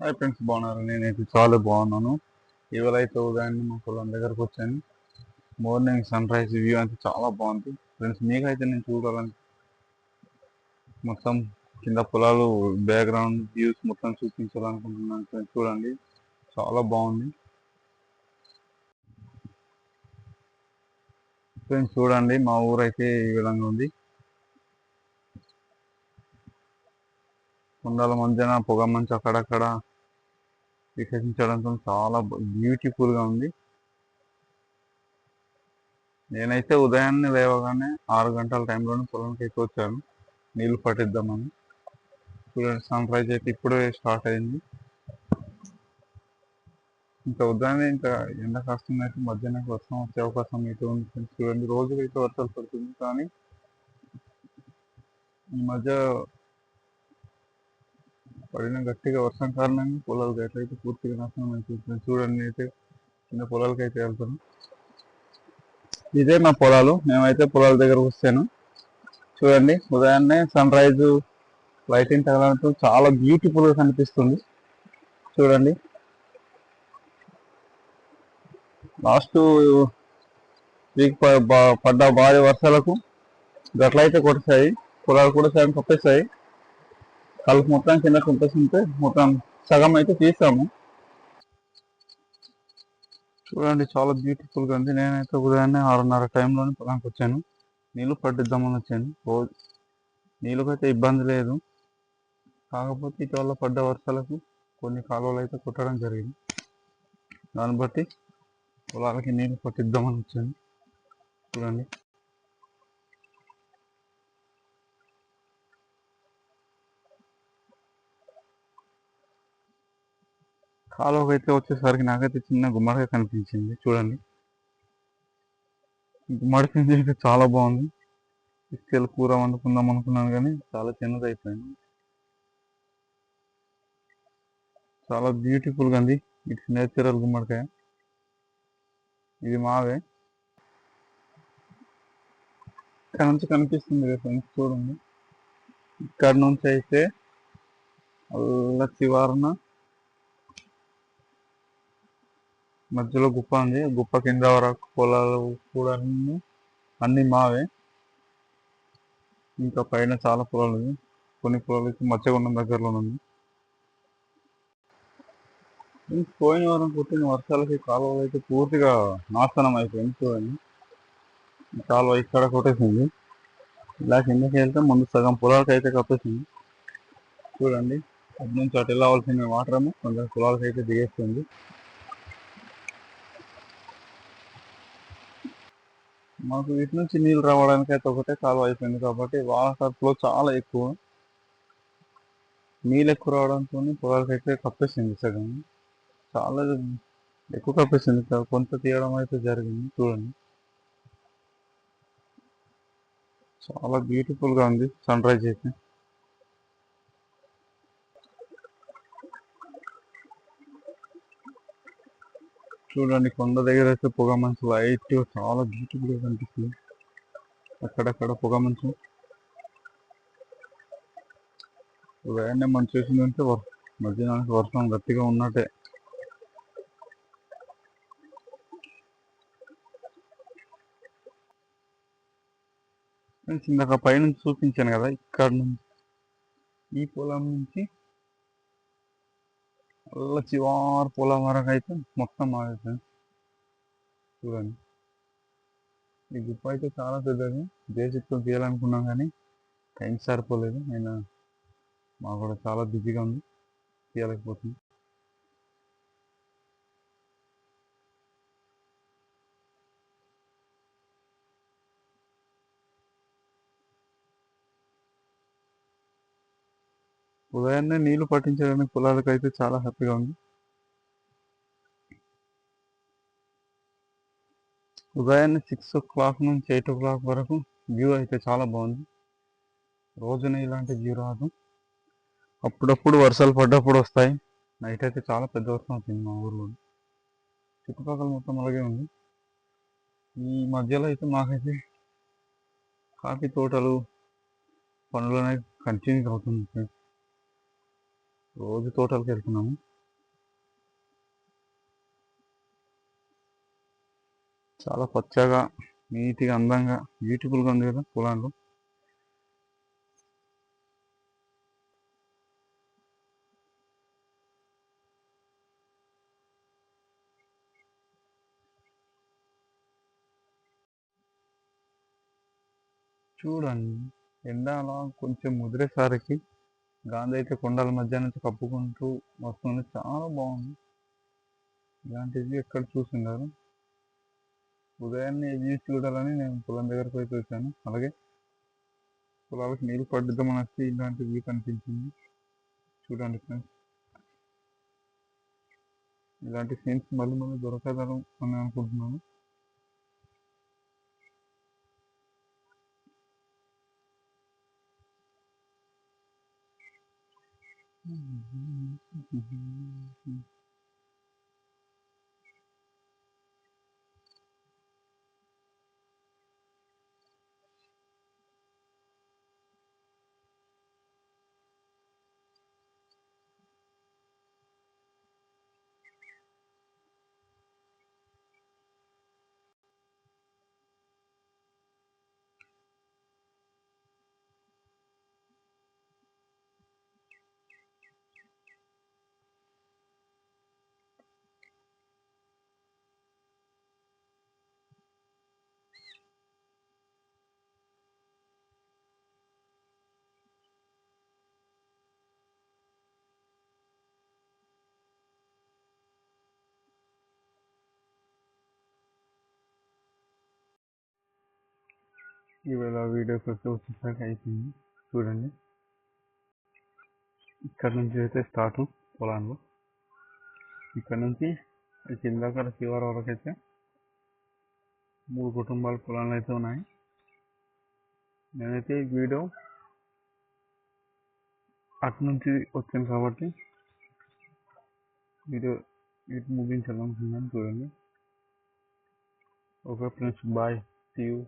Hi friends బాగున్నారు? నేనైతే చాలా బాగున్నాను. ఇవాళ అయితే ఉదయాన్నే మా పొలం దగ్గరకు వచ్చాను మార్నింగ్ సన్ రైజ్ వ్యూ అయితే చాలా బాగుంది. ఫ్రెండ్స్ మీకైతే నేను చూడాలని మొత్తం కింద పొలాలు బ్యాక్గ్రౌండ్ వ్యూస్ మొత్తం చూపించాలనుకుంటున్నాను ఫ్రెండ్స్ చూడండి. చాలా బాగుంది. ఫ్రెండ్స్ చూడండి మా ఊరైతే ఈ విధంగా ఉంది. కొండల మధ్యన పొగ మంచు అక్కడక్కడ వికసించడంతో చాలా బ్యూటిఫుల్గా ఉంది. నేనైతే ఉదయాన్నే లేవగానే ఆరు గంటల టైంలోనే పొలంకి అయితే వచ్చాను. నీళ్ళు పట్టిద్దామని. చూడండి సన్ రైజ్ అయితే ఇప్పుడే స్టార్ట్ అయింది. ఇంకా ఉదయాన్నే ఇంకా ఎండ కాస్తుంది అయితే మధ్యాహ్నం వర్షం వచ్చే అవకాశం అయితే ఉంది చూడండి రోజుకి అయితే వర్షాలు పడుతుంది కానీ ఈ మధ్య పడిన గట్టిగా వర్షం కారణంగా పొలాలు ఎట్లయితే పూర్తిగా నాశనం అయిపోతుంది. చూడండి అయితే చిన్న పొలాలకి అయితే వెళ్తాను ఇదే మా పొలాలు. మేమైతే పొలాల దగ్గరకు వస్తాను చూడండి ఉదయాన్నే సన్ రైజ్ లైటింగ్ తగలడంతో చాలా బ్యూటిఫుల్గా కనిపిస్తుంది. చూడండి. లాస్ట్ వీక్ పడ్డ భారీ వర్షాలకు గట్లయితే కొట్టేసాయి పొలాలు కూడా సగం కప్పేస్తాయి కలుపు మొత్తం కింద ఉంటే మొత్తం సగం అయితే తీసాము. చూడండి చాలా బ్యూటిఫుల్గా ఉంది. నేనైతే ఉదయాన్నే ఆరున్నర టైంలోనే పొలానికి వచ్చాను. నీళ్ళు పట్టిద్దామని వచ్చాను. రోజు నీళ్ళకైతే ఇబ్బంది లేదు. కాకపోతే ఇటీవల పడ్డ వర్షాలకు కొన్ని కాలువలు అయితే కుట్టడం జరిగింది. దాన్ని బట్టి పొలాలకి నీళ్ళు పట్టిద్దామని వచ్చాను. చూడండి. కాలువకి అయితే వచ్చేసరికి నాకైతే చిన్న గుమ్మడికాయ కనిపించింది. చూడండి. గుమ్మడికాయ అయితే చాలా బాగుంది. తీసుకెళ్ళి కూర వండుకుందాం అనుకున్నాను కానీ చాలా చిన్నది అయిపోయింది చాలా బ్యూటిఫుల్గా ఉంది. ఇట్స్ నేచురల్ గుమ్మడికాయ. ఇది మావే. ఇక్కడ నుంచి కనిపిస్తుంది ఫ్రెండ్స్ చూడండి. ఇక్కడ నుంచి అయితే అల్ల చివరన మధ్యలో గుప్ప ఉంది. గుప్ప కింద వరకు పొలాలు కూడా అన్ని అన్ని మావే. ఇంకా పైన చాలా పొలాలు ఉంది కొన్ని పొలాలు అయితే మచ్చగుండం దగ్గరలో ఉంది పోయిన వారం పుట్టిన వర్షాలకి కాలువలు అయితే పూర్తిగా నాశనం అయిపోయింది చూడండి కాలువ ఇక్కడ కొట్టేసింది. ఇలా కిందకి వెళ్తే ముందు సగం పొలాలకి అయితే కప్పేసింది. చూడండి అటు నుంచి అటు వెళ్ళవలసిన వాటర్ ఏమో కొంచెం పొలాలకి అయితే దిగేస్తుంది. మాకు వీటి నుంచి నీళ్ళు రావడానికి అయితే ఒకటే కాలువ అయిపోయింది కాబట్టి వాటర్ ఫ్లో చాలా ఎక్కువ. నీళ్ళు ఎక్కువ రావడంతో పొలాలకి అయితే కప్పేసింది సగం. చాలా ఎక్కువ కప్పేసింది. కొంత తీయడం అయితే జరిగింది చూడండి. చాలా బ్యూటిఫుల్గా ఉంది సన్ రైజ్ అయితే. చూడండి కొండ దగ్గర అయితే పొగ మంచు వైట్ చాలా బ్యూటిఫుల్గా కనిపిస్తుంది. అక్కడక్కడ పొగ మంచు. ఉదయాన్నే మంచి వేసిందంటే వర్- మధ్యాహ్నానికి వర్షం గట్టిగా ఉన్నట్టే. ఇందాక పైనుంచి చూపించాను కదా ఇక్కడ నుంచి ఈ పొలం నుంచి అల్ల చివారు పొలం వరకు అయితే మొత్తం మాదే చూడండి. ఈ గుప్ప అయితే చాలా పెద్దది. జేసిప్తో తీయాలనుకున్నాం కానీ టైం సరిపోలేదు. ఆయన మాకు కూడా చాలా బిజీగా ఉంది. తీయలేకపోతుంది ఉదయాన్నే నీళ్ళు పట్టించడానికి పొలాలకు అయితే చాలా హ్యాపీగా ఉంది. ఉదయాన్నే సిక్స్ ఓ క్లాక్ నుంచి ఎయిట్ ఓ క్లాక్ వరకు వ్యూ అయితే చాలా బాగుంది. రోజున ఇలాంటి వ్యూ రాదు. అప్పుడప్పుడు వర్షాలు పడ్డప్పుడు వస్తాయి. నైట్ అయితే చాలా పెద్ద వర్షం వచ్చింది మా ఊర్లో. చుట్టుపక్కల మొత్తం అలాగే ఉంది. ఈ మధ్యలో అయితే మాకైతే కాఫీ తోటలు పనులు అనేవి కంటిన్యూ అవుతుంది రోజు తోటలకు వెళ్తున్నాము చాలా పచ్చగా నీట్గా అందంగా బ్యూటిఫుల్గా ఉంది కదా పొలాలు. చూడండి ఎండ అలా కొంచెం ముదిరేసరికి గాంధీ అయితే కొండల మధ్య నుంచి కప్పుకుంటూ వస్తుంది. చాలా బాగుంది. ఇలాంటివి ఎక్కడ చూసిండారు? ఉదయాన్నే వ్యూ చూడాలని నేను పొలం దగ్గరకు పోయి చూశాను. అలాగే పొలాలకు నీళ్ళు పడ్డిద్దామని వచ్చి ఇలాంటి వ్యూ కనిపించింది. చూడండి ఫ్రెండ్స్. ఇలాంటి సీన్స్ మళ్ళీ మళ్ళీ దొరకదని అని అనుకుంటున్నాను. Mm-hmm. ఈవేళ వీడియో వచ్చి వచ్చేసరికి అయిపోయింది. చూడండి. ఇక్కడ నుంచి అయితే స్టార్ట్ పొలాన్లో. ఇక్కడ నుంచి కిందాక శివారు వరకు అయితే మూడు కుటుంబాల పొలాలు అయితే ఉన్నాయి. నేనైతే వీడియో అటు నుంచి వచ్చాను కాబట్టి వీడియో ఇటు ముగించాలనుకున్నాను చూడండి. Okay friends bye. See you